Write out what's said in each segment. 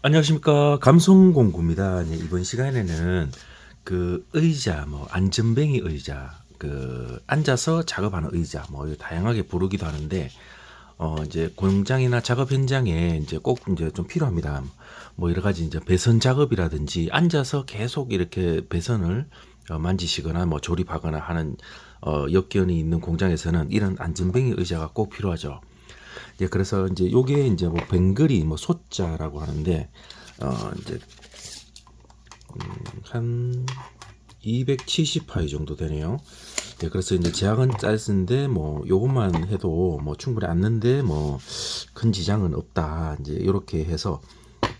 안녕하십니까 감성공구입니다. 네, 이번 시간에는 그 의자 뭐 안전뱅이 의자 그 앉아서 작업하는 의자 뭐 다양하게 부르기도 하는데 어 이제 공장이나 작업 현장에 이제 꼭 이제 좀 필요합니다. 뭐 여러 가지 이제 배선 작업이라든지 앉아서 계속 이렇게 배선을 어, 만지시거나 뭐 조립하거나 하는 어 역견이 있는 공장에서는 이런 안전뱅이 의자가 꼭 필요하죠. 예, 그래서 이제 요게 이제 뭐 벵글이 뭐 소자라고 하는데 어 이제 음, 한 270파이 정도 되네요. 예, 그래서 이제 제약은 짧은데 뭐 요것만 해도 뭐 충분히 앉는데 뭐 큰 지장은 없다. 이제 이렇게 해서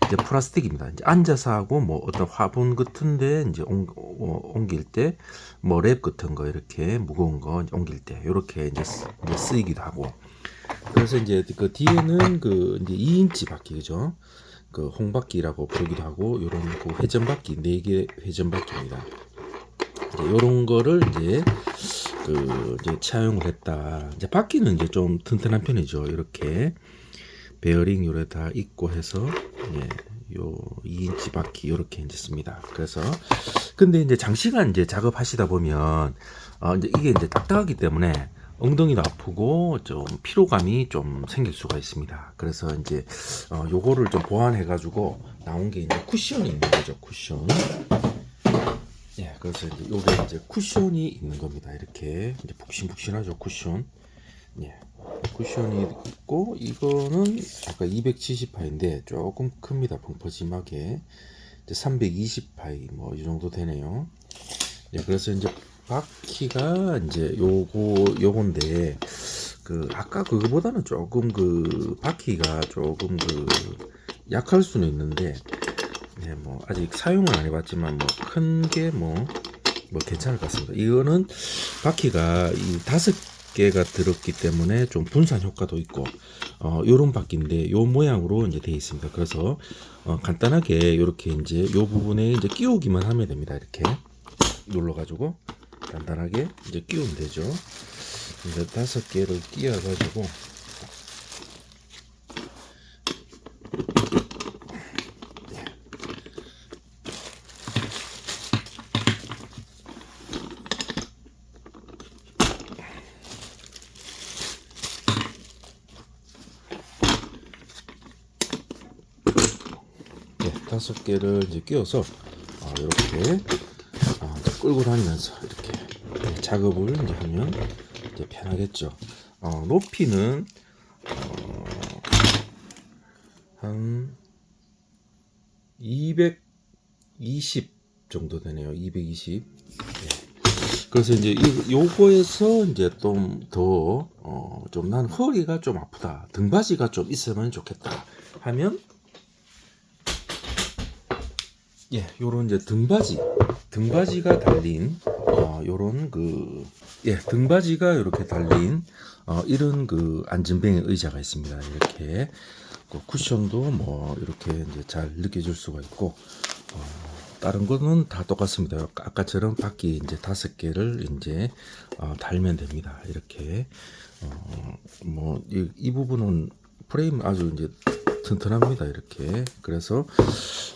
이제 플라스틱입니다. 이제 앉아서 하고 뭐 어떤 화분 같은데 이제 옮, 어, 옮길 때 뭐 랩 같은 거 이렇게 무거운 거 옮길 때 이렇게 이제 쓰이기도 하고 그래서 이제 그 뒤에는 그 이제 2인치 바퀴 그죠? 그 홍바퀴라고 부르기도 하고 요런 그 회전바퀴 4개 회전바퀴입니다. 이제 요런 거를 이제 그 이제 차용을 했다. 이제 바퀴는 이제 좀 튼튼한 편이죠. 이렇게 베어링 요래 다 있고 해서 예. 요 2인치 바퀴 요렇게 이제 씁니다. 그래서 근데 이제 장시간 이제 작업하시다 보면 어 이제 이게 이제 딱딱하기 때문에 엉덩이도 아프고 좀 피로감이 좀 생길 수가 있습니다. 그래서 이제 어 요거를 좀 보완해 가지고 나온 게 이제 쿠션이 있는 거죠. 쿠션. 예, 그래서 이제 요게 이제 쿠션이 있는 겁니다. 이렇게 이제 푹신푹신하죠. 쿠션. 예. 쿠션이 있고 이거는 아까 270파인데 조금 큽니다. 펑퍼짐하게 이제 320파이 뭐 이 정도 되네요. 예, 그래서 이제 바퀴가 이제 요거 요건데 그 아까 그거보다는 조금 그 바퀴가 조금 그 약할 수는 있는데 예, 뭐 아직 사용은 안 해봤지만 뭐 큰 게 뭐 뭐 괜찮을 것 같습니다. 이거는 바퀴가 이 다섯 개가 들었기 때문에 좀 분산 효과도 있고 어 요런 바퀴인데 요 모양으로 이제 되어 있습니다. 그래서 어 간단하게 이렇게 이제 요 부분에 이제 끼우기만 하면 됩니다. 이렇게 눌러 가지고 간단하게 이제 끼우면 되죠. 이제 다섯 개를 끼워 가지고 네, 다섯 개를 이제 끼워서 어, 이렇게 어, 이제 끌고 다니면서 이렇게 네, 작업을 이제 하면 이제 편하겠죠. 어, 높이는 어, 한 220 정도 되네요. 220. 그래서 이제 이 요거에서 이제 좀더 어, 허리가 좀 아프다. 등받이가 좀 있으면 좋겠다. 하면 예, 요런 이제 등받이, 등받이가 달린 어, 요런 그 예, 등받이가 이렇게 달린 어, 이런 그 안전뱅이 의자가 있습니다. 이렇게 그 쿠션도 뭐 이렇게 이제 잘 느껴질 수가 있고 어, 다른 거는 다 똑같습니다. 아까처럼 바퀴 이제 다섯 개를 이제 어, 달면 됩니다. 이렇게 어, 뭐 이 이 부분은 프레임 아주 이제 튼튼합니다. 이렇게 그래서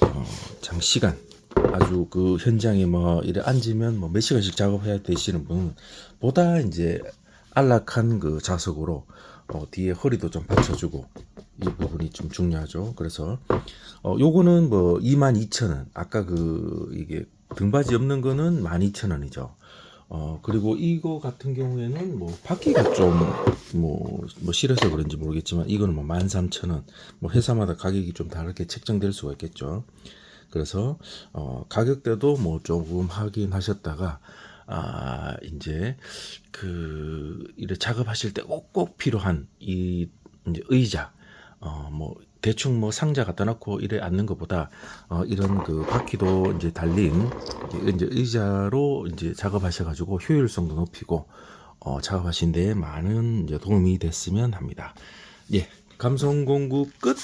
어, 장시간 아주 그 현장에 뭐 이래 앉으면 뭐 몇 시간씩 작업해야 되시는 분 보다 이제 안락한 그 좌석으로 어, 뒤에 허리도 좀 받쳐주고 이 부분이 좀 중요하죠. 그래서 어, 요거는 뭐 22,000원. 아까 그 이게 등받이 없는 거는 12,000원이죠. 어, 그리고 이거 같은 경우에는 뭐 바퀴가 좀뭐 뭐 실해서 그런지 모르겠지만 이거는 뭐 13,000원. 뭐 회사마다 가격이 좀 다르게 책정될 수가 있겠죠. 그래서 어, 가격대도 뭐 조금 확인하셨다가 아 이제 그 이래 작업하실 때 꼭꼭 필요한 이 이제 의자 어뭐 대충 뭐 상자 갖다 놓고 이래 앉는 것보다 어 이런 그 바퀴도 이제 달린 이제 의자로 이제 작업하셔 가지고 효율성도 높이고 어 작업하신 데 많은 이제 도움이 됐으면 합니다. 예. 감성 공구 끝.